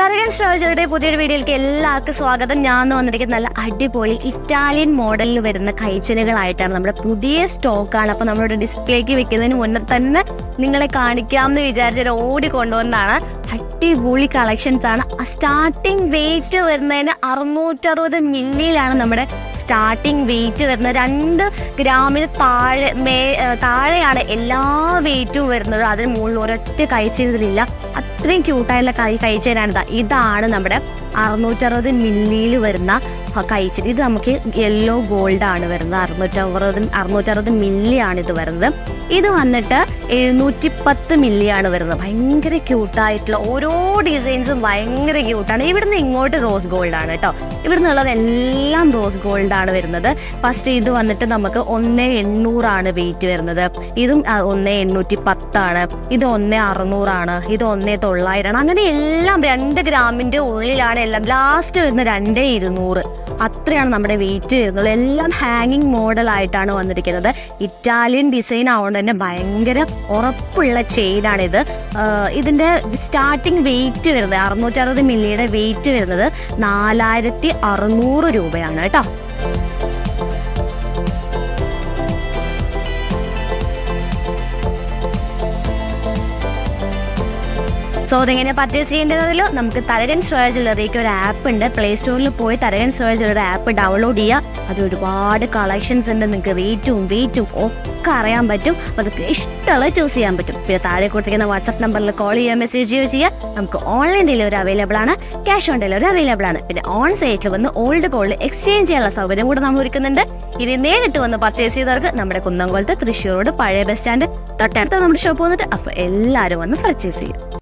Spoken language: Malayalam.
തരകൻ ശ്രോജയുടെ പുതിയൊരു വീഡിയോയിലേക്ക് എല്ലാവർക്കും സ്വാഗതം. ഞാൻ വന്നിരിക്കുന്ന നല്ല അടിപൊളി ഇറ്റാലിയൻ മോഡലിൽ വരുന്ന കൈച്ചനുകളായിട്ടാണ് നമ്മുടെ പുതിയ സ്റ്റോക്കാണ്. അപ്പോൾ നമ്മുടെ ഡിസ്പ്ലേക്ക് വെക്കുന്നതിന് മുന്നേ തന്നെ നിങ്ങളെ കാണിക്കാമെന്ന് വിചാരിച്ചാൽ ഓടി കൊണ്ടുവന്നതാണ്. അടിപൊളി കളക്ഷൻസ് ആണ്. സ്റ്റാർട്ടിംഗ് വെയിറ്റ് വരുന്നതിന് അറുന്നൂറ്ററുപത് മില്ലിയിലാണ് നമ്മുടെ സ്റ്റാർട്ടിംഗ് വെയിറ്റ് വരുന്നത്. രണ്ട് ഗ്രാമിന് താഴെ മേ താഴെയാണ് എല്ലാ വെയിറ്റും വരുന്നത്. അതിന് മുകളിൽ ഒരൊറ്റ കഴിച്ചതിലില്ല അത്രയും ക്യൂട്ടായുള്ള കൈ കഴിച്ചതിനാണ് ഇതാ. ഇതാണ് നമ്മുടെ അറുന്നൂറ്ററുപത് മില്ലിയിൽ വരുന്ന കഴിച്ചത് ഇത് നമുക്ക് യെല്ലോ ഗോൾഡ് ആണ് വരുന്നത്. അറുന്നൂറ്ററുപത് അറുന്നൂറ്ററുപത് മില്ലി ആണ് ഇത് വരുന്നത്. ഇത് വന്നിട്ട് എഴുന്നൂറ്റി പത്ത് മില്ലി ആണ് വരുന്നത്. ഭയങ്കര ക്യൂട്ടായിട്ടുള്ള ഓരോ ഡിസൈൻസും ഭയങ്കര ക്യൂട്ടാണ് ഇവിടുന്ന് ഇങ്ങോട്ട് റോസ് ഗോൾഡ് ആണ് കേട്ടോ. ഇവിടുന്നുള്ളത് എല്ലാം റോസ് ഗോൾഡ് ആണ് വരുന്നത്. ഫസ്റ്റ് ഇത് വന്നിട്ട് നമുക്ക് ഒന്ന് എണ്ണൂറാണ് വെയിറ്റ് വരുന്നത്. ഇതും ഒന്ന് എണ്ണൂറ്റി പത്താണ് ഇത് ഒന്ന് അറുന്നൂറാണ് ഇത് ഒന്ന് തൊള്ളായിരമാണ് അങ്ങനെ എല്ലാം രണ്ട് ഗ്രാമിന്റെ ഉള്ളിലാണ് എല്ലാം. ലാസ്റ്റ് വരുന്ന രണ്ട് ഇരുന്നൂറ്. അത്രയാണ് നമ്മുടെ വെയിറ്റ് വരുന്നത്. എല്ലാം ഹാങ്ങിങ് മോഡലായിട്ടാണ് വന്നിരിക്കുന്നത്. ഇറ്റാലിയൻ ഡിസൈൻ ആവുകൊണ്ട് തന്നെ ഭയങ്കര ഉറപ്പുള്ള ചെയിനാണിത് ഇതിന്റെ സ്റ്റാർട്ടിംഗ് വെയിറ്റ് വരുന്നത് അറുന്നൂറ്ററുപത് മില്ലിയുടെ വെയിറ്റ് വരുന്നത് നാലായിരത്തി അറുന്നൂറ് രൂപയാണ് കേട്ടോ. സോ അതെങ്ങനെ പർച്ചേസ് ചെയ്യേണ്ടതിൽ നമുക്ക് തരകൻ ഉള്ളതേക്ക് ഒരു ആപ്പ് ഉണ്ട്. പ്ലേ സ്റ്റോറിൽ പോയി തരകൻ ഒരു ആപ്പ് ഡൗൺലോഡ് ചെയ്യുക അത് ഒരുപാട് കളക്ഷൻസ് ഉണ്ട്. നിങ്ങൾക്ക് റേറ്റും വെയിറ്റും ഒക്കെ അറിയാൻ പറ്റും. അതൊക്കെ ഇഷ്ടമുള്ളത് ചൂസ് ചെയ്യാൻ പറ്റും. പിന്നെ താഴെ കൊടുത്തിരിക്കുന്ന വാട്സ്ആപ്പ് നമ്പറിൽ കോൾ ചെയ്യുക മെസ്സേജ് ചെയ്യുകയോ ചെയ്യുക നമുക്ക് ഓൺലൈൻ ഡെലിവറി അവൈലബിൾ ആണ്. ക്യാഷ് ഓൺ ഡെലിവറി അവൈലബിൾ ആണ്. പിന്നെ ഓൺ സൈറ്റിൽ വന്ന് ഓൾഡ് ഗോൾഡ് എക്സ്ചേഞ്ച് ചെയ്യാനുള്ള സൗകര്യം കൂടെ നമ്മൾ ഒരുക്കുന്നുണ്ട്. ഇനി നേരിട്ട് വന്ന് പർച്ചേസ് ചെയ്തവർക്ക് നമ്മുടെ കുന്നംകുളത്ത് തൃശ്ശൂർ റോഡ് പഴയ ബസ് സ്റ്റാൻഡ് തൊട്ടടുത്ത് നമ്മുടെ ഷോപ്പ് വന്നിട്ട് അപ്പോൾ എല്ലാവരും വന്ന് പർച്ചേസ് ചെയ്യും.